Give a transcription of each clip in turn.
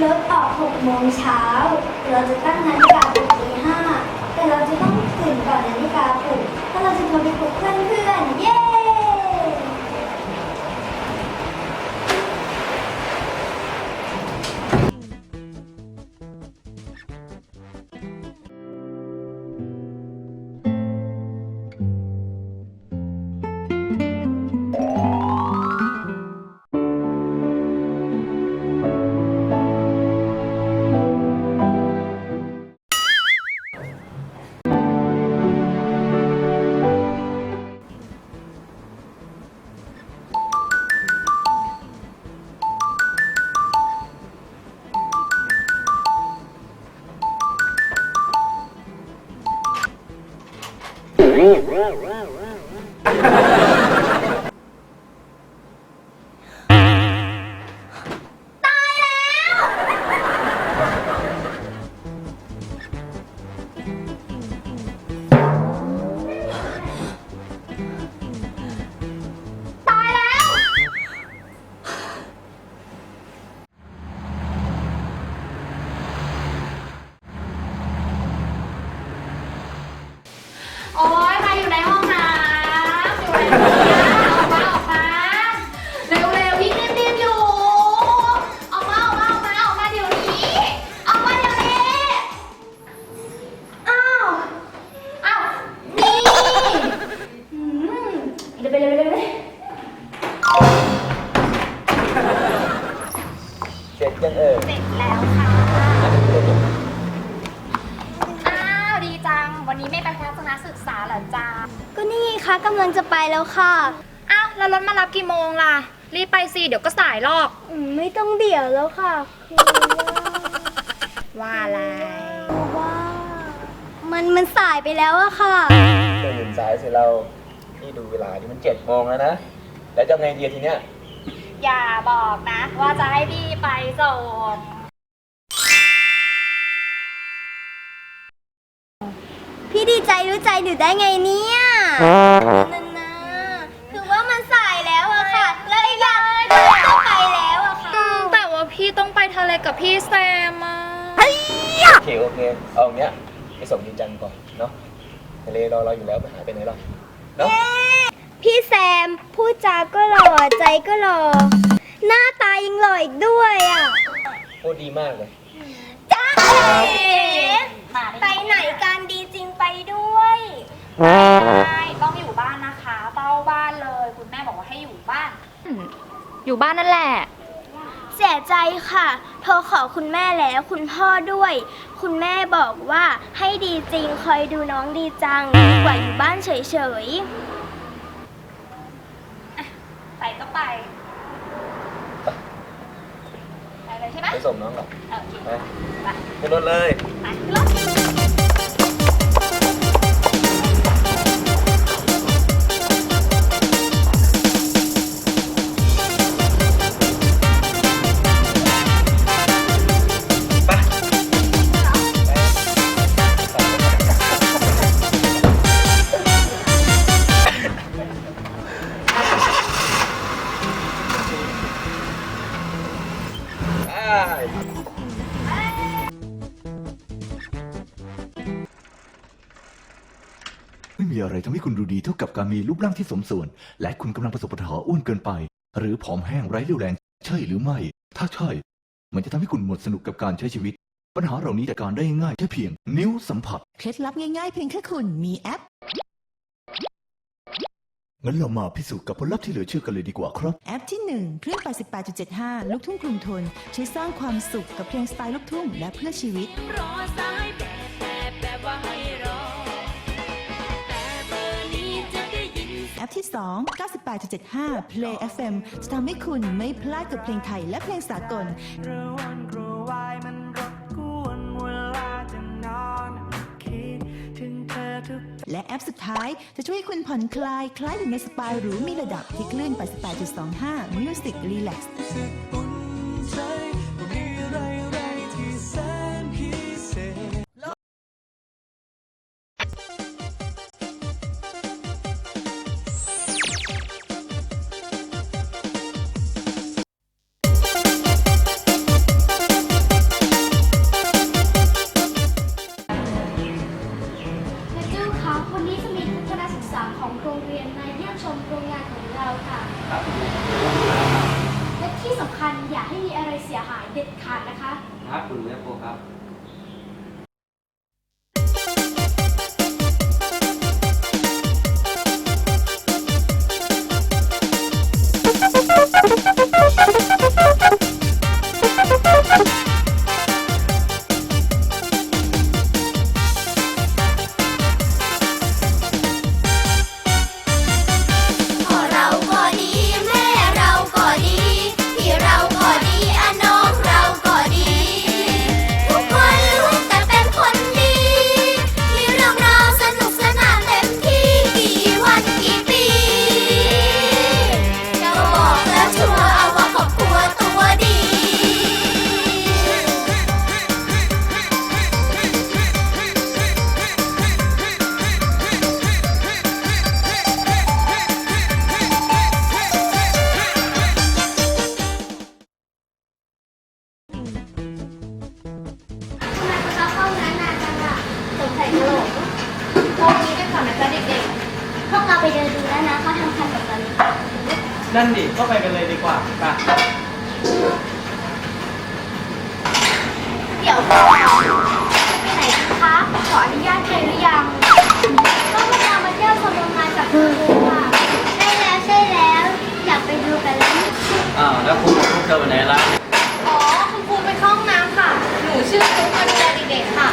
รถออกหกโมงเช้า เราจะตั้งนาฬิกาปลุกตีห้าแต่เราจะต้องตื่นก่อนนาฬิกาปลุกเพราะเราจะโทรไปปลุกเพื่อนเพื่อนๆเย้ โค่ะอ้าวแล้วรถมารับกี่โมงล่ะ รีบไปสิ เดี๋ยวก็สายหรอก อืมไม่ต้องเดี๋ยวแล้วค่ะคือว่าอะไร ว่า มันมันสายไปแล้วอะค่ะ ตื่นสายสิเรานี่ดูเวลานี่มันเจ็ดโมงแล้วนะ แล้วจะไงดีทีเนี้ย อย่าบอกนะ ว่าจะให้พี่ไปส่งพี่ดีใจรู้ใจหนูได้ไงเนี่ย นั่น องไปทะเลกับพี่แซมอะโอเคโอเคเอาอย่างเนี้ยไปส่งยินจันทร์ก่อนเนาะทะเลรอเราอยู่แล้วไปหาไปไหนหรอเนาะพี่แซมพูดจาก็หล่อใจก็หล่อหน้าตายังหล่ออีกด้วยอะพูดดีมากเลย จ้าเอ๋ไปไหนกันดีจริงไปด้วยใช่ต้องอยู่บ้านนะคะเฝ้าบ้านเลย คุณแม่บอกว่าให้อยู่บ้าน อยู่บ้านนั่นแหละ เสียใจค่ะ โทรขอคุณแม่แล้วคุณพ่อด้วย คุณแม่บอกว่าให้ดีจริงคอยดูน้องดีจังดีกว่าอยู่บ้านเฉยไปก็ไป ไปเลยใช่ไหมไปส่งน้องก่อนโอเคไปไปขึ้นรถเลย ไปขึ้นรถ กับการมีรูปร่างที่สมส่วน และคุณกำลังประสบปัญหาอ้วนเกินไป หรือผอมแห้งไร้เรี่ยวแรง ใช่หรือไม่ ถ้าใช่ มันจะทำให้คุณหมดสนุกกับการใช้ชีวิต ปัญหาเหล่านี้จัดการได้ง่ายแค่เพียง นิ้วสัมผัส เคล็ดลับง่ายๆ เพียงแค่คุณมีแอป งั้นเรามาพิสูจน์กับผลลัพธ์ที่เหลือเชื่อกันเลยดีกว่าครับ แอปที่1คลื่น88.75 ลูกทุ่งกรุงทนช่วยสร้างความสุขกับเพลงสไตล์ลูกทุ่งและเพื่อชีวิต รอสา แอปที่ 2 98.75 Play FM จะทำให้คุณไม่พลาดกับเพลงไทยและเพลงสากลกระวนกระวายมันรบกวนเวลาจะนอนคิดถึงเธอทุกและแอปสุดท้ายจะช่วยให้คุณผ่อนคลาย คล้ายอยู่ในสปาหรูมีระดับที่คลื่น 88.25 Music Relax ไปเดินดูแล้วนะเขาทำคันแบบนี้นั่นดิก็ไปกันเลยดีกว่าป่ะเดี๋ยวก่อนไปไหนกันคะขออนุญาตใครหรือยังก็พวกเรามาเที่ยวชมโรงงานกับคุณครูค่ะใช่แล้วใช่แล้วอยากไปดูกันแล้วนี่อ้าวแล้วคุณคุณเธอไปไหนล่ะๆอ๋อคุณครูไปเข้าห้องน้ำค่ะ หนูชื่อคุณมาดูแลเด็กๆค่ะ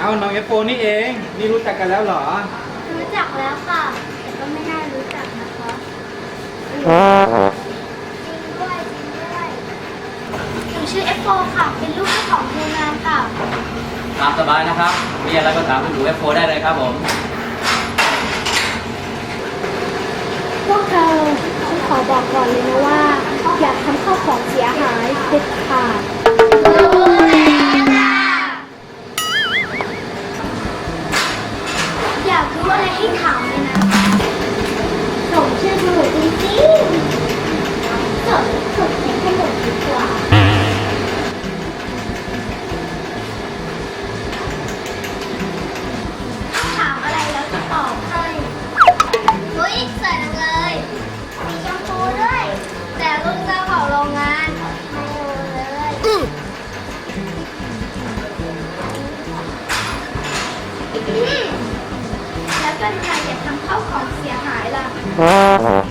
เอาน้องเอฟโฟนี่เอง นี่รู้จักกันแล้วเหรอ รู้จักแล้วค่ะ แต่ก็ไม่น่ารู้จักนะคะจริงด้วยจริงด้วยหนูชื่อเอฟโฟค่ะ เป็นลูกเจ้าของโรงงานค่ะ ตามสบายนะครับ มีอะไรก็ถามคุณดูเอฟโฟได้เลยครับผม พวกเราฉันขอบอกก่อนเลยนะว่า อย่าทำข้าวของเสียหายเด็ดขาดอย จริงๆจดจดให้ขนมดีกว่าถามอะไรแล้วจะตอบให้อุ้ยสวยจังเลย มีชมพูด้วย แต่ลูกเจ้าของโรงงานไม่รู้เลยอืมแล้วกันใครจะทำข้าวของเสียหายล่ะโ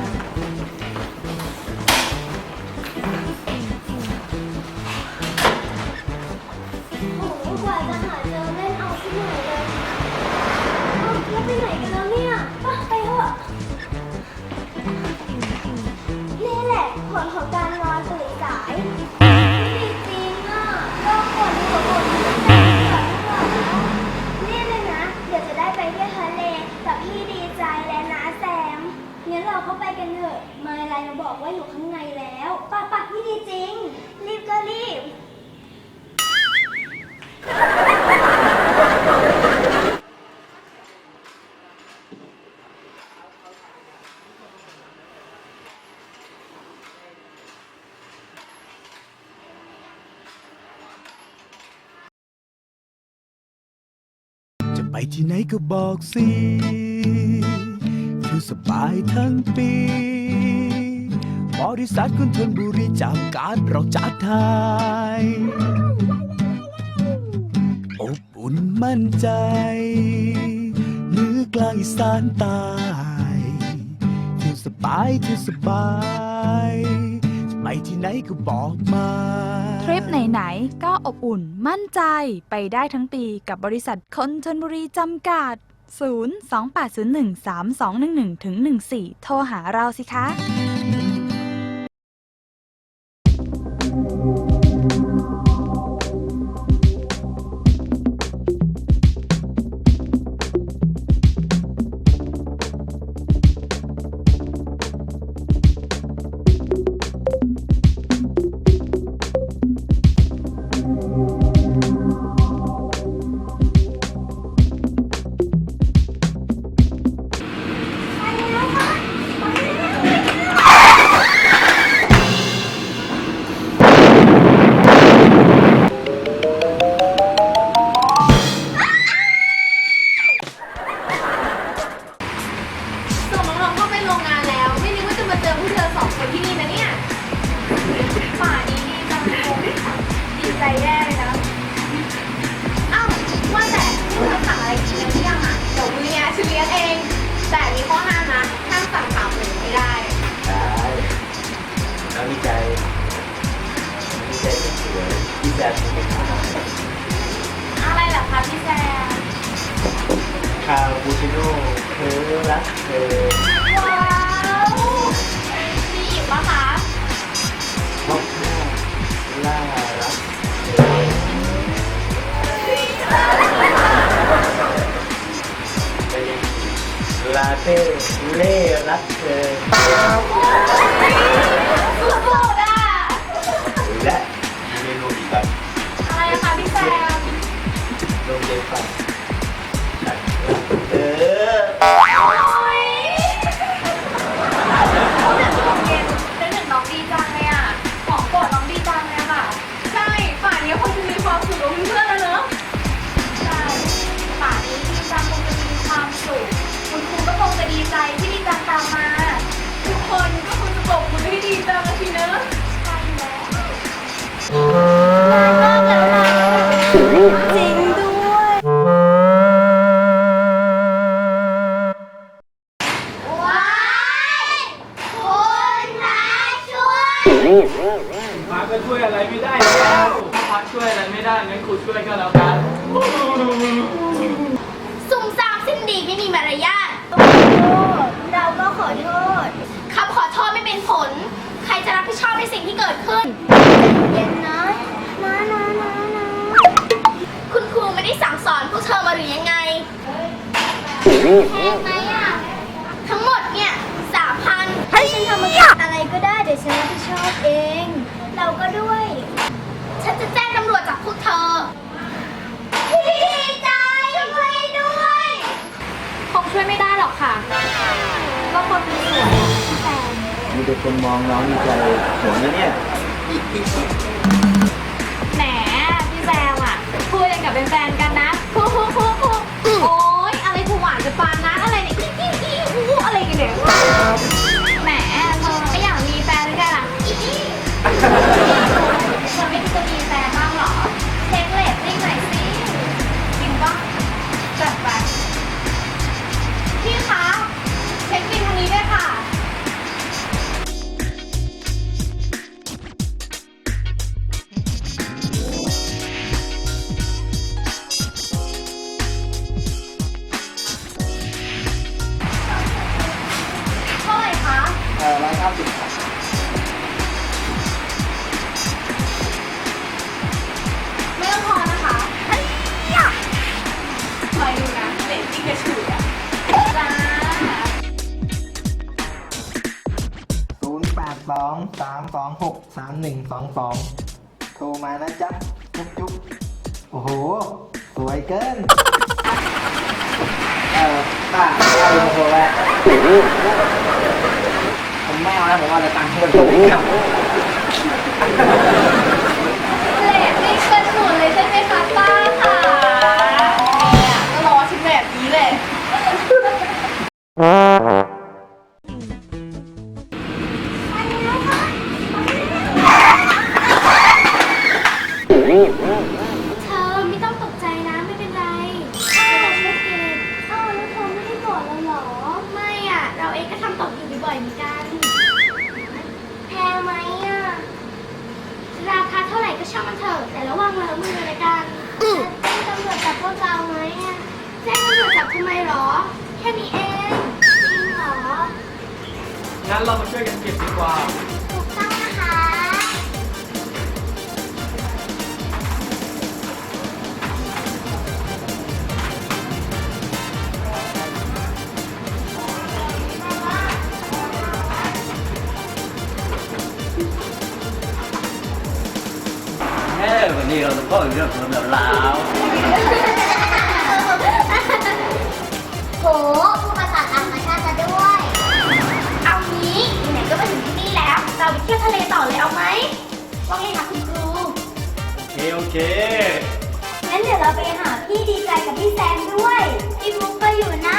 ที่ไหนก็บอกสิเธอสบายทั้งปีบริษัทคุณทนบุรีจำการเราจัดไทยอบอุ่นมั่นใจเนือกลางอีสานใต้ที่สบายที่สบาย ที่ไหนก็บอกมา ทริปไหนๆ ก็อบอุ่นมั่นใจไปได้ทั้งปีกับบริษัทคนชนบุรีจำกัด 028013211ถึง14 โทรหาเราสิคะ ลาเต้เล่รักเธอสุดๆอะและมีเมนูอีกแบบอะไรอะคะพี่แซม โรงเรียนฝัน ช่วยมาก็ช่วยอะไรไม่ได้แล้วถ้าพักช่วยอะไรไม่ได้งั้นครูช่วยก็แล้วกันซุ่มซ่ามสิ้นดีไม่มีมารยาทเราก็ขอโทษคำขอโทษไม่เป็นผล ใครจะรับผิดชอบในสิ่งที่เกิดขึ้นเย็นนะนะนะนะนะคุณครูไม่ได้สั่งสอนพวกเธอมาหรือยังไงแพงไหมอะ ทั้งหมดเนี่ยสามพัน ให้ฉันทำมากินอะไรก็ได้เดี๋ยวฉันรับผิดชอบเอง เราก็ด้วย ฉันจะแจ้งตำรวจจับพวกเธอพี่ดีใจช่วยด้วยคงช่วยไม่ได้หรอกค่ะ ก็คนมันสวยอะพี่แฟนมีแต่คนมองน้องดีใจโหนะเนี่ย แหมพี่แซมอะพูดยังกับเป็นแฟนกันนะคู่คู่คู่คู่โอ๊ยอะไรถูกหวานจะปานนะอะไรเนี่ยอี้อี้อี้อู้อะไรกันเนี่ย Thank you. องสามสองหกสามหนึ่งสองสองโทรมานะจ๊ะจุ๊บจุ๊บโอ้โห สวยเกิน เออป้าเอาลงโทรแล้วผมไม่เอาแล้วผมเอาแต่ตังค์ที่มันถูกครับเลตติ้งกระฉูดเลยใช่ไหมคะป้าค่ะเนี่ยก็รอฉันแบบนี้แหละ เฮ้วันนี้เราจะพูดเรื่องความลาวโหพูดภาษาธรรมชาติซะด้วย เอางี้ไหนๆก็มาถึงที่นี่แล้ว เราไปเที่ยวทะเลต่อเลยเอาไหมว่าไงคะคุณครู โอเคโอเค งั้นเดี๋ยวเราไปหาพี่ดีใจกับพี่แซมด้วย พี่มุกก็อยู่นั่น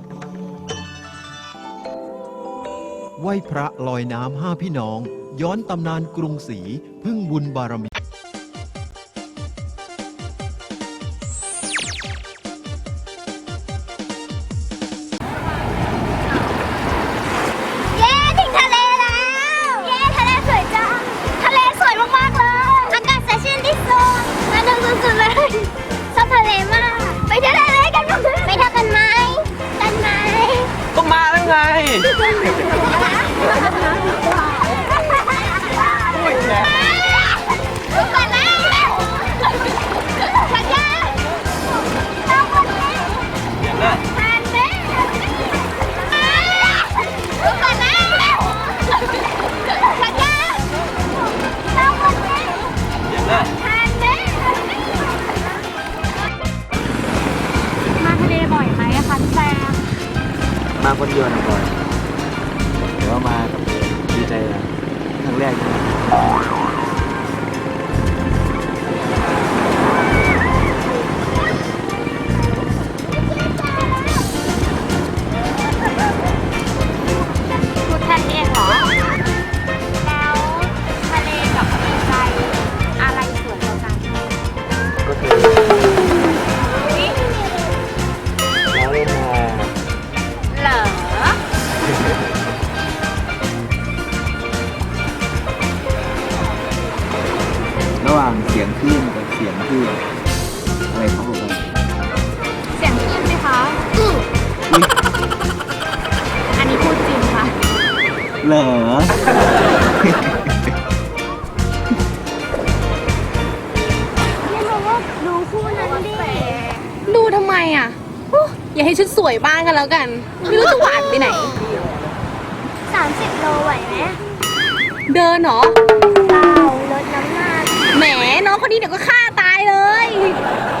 ไหว้พระลอยน้ำห้าพี่น้อง ย้อนตำนานกรุงศรีพึ่งบุญบารมี ต้องมาแมาคนเดียวนะก่อนแต่ว่ามากับดีใจอะครั้งแรกนะ เหรอ นี่เราว่าดูคู่นั้นดิดูทำไมอะอู้อย่าให้ชุดสวยบ้างกันแล้วกัน ไม่รู้จะหวานไปไหน30โลไหวไหมเดินเหรอ เปล่าลดน้ำหนักแหมน้องคนนี้เดี๋ยวก็ฆ่าตายเลยฮ